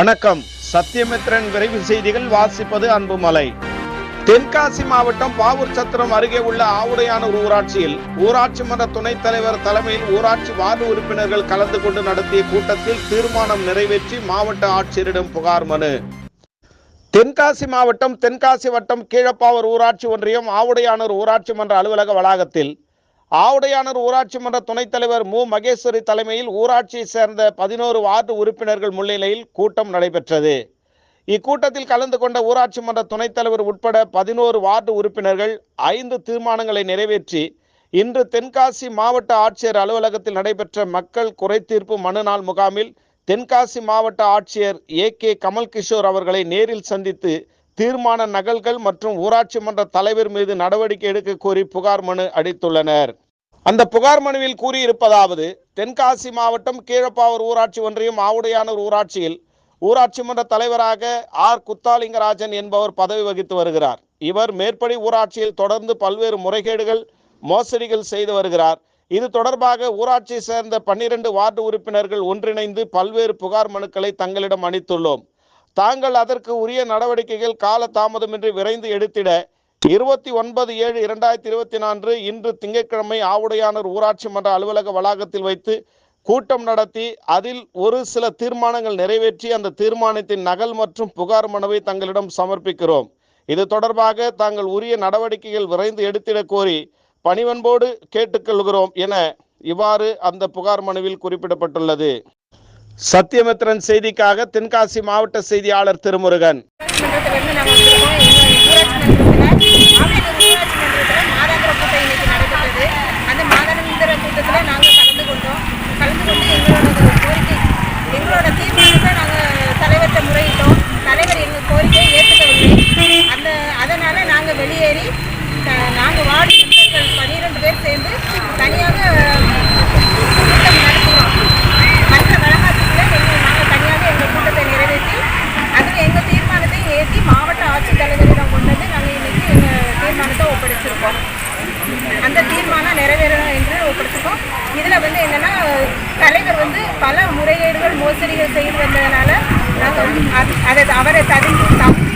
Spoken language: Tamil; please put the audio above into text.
வணக்கம். சத்தியமித்ரன் விரைவு செய்திகள் வாசிப்பது அன்புமலை. தென்காசி மாவட்டம் பாவூர் சத்திரம் அருகே உள்ள ஆவுடையானூர் ஊராட்சியில் ஊராட்சி மன்ற துணைத் தலைவர் தலைமையில் ஊராட்சி வார்டு உறுப்பினர்கள் கலந்து கொண்டு நடத்திய கூட்டத்தில் தீர்மானம் நிறைவேற்றி மாவட்ட ஆட்சியரிடம் புகார் மனு. தென்காசி மாவட்டம் தென்காசி வட்டம் கீழப்பாவூர் ஊராட்சி ஒன்றியம் ஆவுடையானூர் ஊராட்சி மன்ற அலுவலக வளாகத்தில் ஆவுடையானூர் ஊராட்சி மன்ற துணைத் தலைவர் மு. மகேஸ்வரி தலைமையில் ஊராட்சியை சேர்ந்த பதினோரு வார்டு உறுப்பினர்கள் முன்னிலையில் கூட்டம் நடைபெற்றது. இக்கூட்டத்தில் கலந்து கொண்ட ஊராட்சி மன்ற துணைத் தலைவர் உட்பட பதினோரு வார்டு உறுப்பினர்கள் ஐந்து தீர்மானங்களை நிறைவேற்றி இன்று தென்காசி மாவட்ட ஆட்சியர் அலுவலகத்தில் நடைபெற்ற மக்கள் குறைதீர்ப்பு மனு நாள் முகாமில் தென்காசி மாவட்ட ஆட்சியர் ஏ கே கமல்கிஷோர் அவர்களை நேரில் சந்தித்து தீர்மான நகல்கள் மற்றும் ஊராட்சி மன்ற தலைவர் மீது நடவடிக்கை எடுக்க கோரி புகார் மனு அளித்துள்ளனர். அந்த புகார் மனுவில் கூறியிருப்பதாவது தென்காசி மாவட்டம் கீழப்பாவூர் ஊராட்சி ஒன்றியம் ஆவுடையானூர் ஊராட்சியில் ஊராட்சி மன்ற தலைவராக ஆர். குத்தாலிங்கராஜன் என்பவர் பதவி வகித்து வருகிறார். இவர் மேற்படி ஊராட்சியில் தொடர்ந்து பல்வேறு முறைகேடுகள் மோசடிகள் செய்து வருகிறார். இது தொடர்பாக ஊராட்சியை சேர்ந்த பன்னிரண்டு வார்டு உறுப்பினர்கள் ஒன்றிணைந்து பல்வேறு புகார் மனுக்களை தங்களிடம் அளித்துள்ளோம். தாங்கள் அதற்கு உரிய நடவடிக்கைகள் கால தாமதமின்றி விரைந்து எடுத்திட இருபத்தி ஒன்பது ஏழு இரண்டாயிரத்தி இருபத்தி நான்கு இன்று திங்கட்கிழமை ஆவுடையானூர் ஊராட்சி மன்ற அலுவலக வளாகத்தில் வைத்து கூட்டம் நடத்தி அதில் ஒரு சில தீர்மானங்கள் நிறைவேற்றி அந்த தீர்மானத்தின் நகல் மற்றும் புகார் மனுவை தங்களிடம் சமர்ப்பிக்கிறோம். இது தொடர்பாக தாங்கள் உரிய நடவடிக்கைகள் விரைந்து எடுத்திட கோரி பணிவன்போடு கேட்டுக்கொள்கிறோம் என இவ்வாறு அந்த புகார் மனுவில் குறிப்பிடப்பட்டுள்ளது. சத்தியமித்ரன் செய்திக்காக தென்காசி மாவட்ட செய்தியாளர் திருமுருகன். எங்களோட தீர்மானத்தை நாங்கள் தலைவர்கிட்ட முறையிட்டோம் மன்றத்தில் ஆவுடையானூர் ஊராட்சி மன்றத்தில் மாதாந்திர கூட்டம் இன்னைக்கு நடைபெற்றது அந்த மாதாந்திர கூட்டத்தில் நாங்கள் கலந்து கொண்டோம் கலந்து கொண்டு எங்களோட கோரிக்கை எங்களோட தீர்மானத்தை நாங்கள் தலைவர்கிட்ட முறையிட்டோம் தலைவர் எங்கள் கோரிக்கையை ஏற்றுக்கவில்லை அந்த அதனால் நாங்கள் வெளியேறி நாங்கள் வார்டு மெம்பர்கள் பன்னிரெண்டு பேர் சேர்ந்து தனியாக கூட்டம் நடத்தினோம் மற்ற வளாகத்துக்குள்ள எங்கள் நாங்கள் தனியாக எங்கள் கூட்டத்தை நிறைவேற்றி அதில் எங்கள் தீர்மானத்தை ஏற்றி மாவட்ட ஆட்சித்தலைவரிடம் கொண்டு வந்து நாங்கள் இன்னைக்கு எங்கள் தீர்மானத்தை ஒப்படைச்சிருக்கோம் அந்த தீர்மானம் நிறைவேறணும் என்று ஒப்படைச்சிருக்கோம் இதில் வந்து என்னென்னா தலைவர் வந்து செய்து வந்ததுனால நாங்கள் வந்து அது- அதை அவரை தகுதி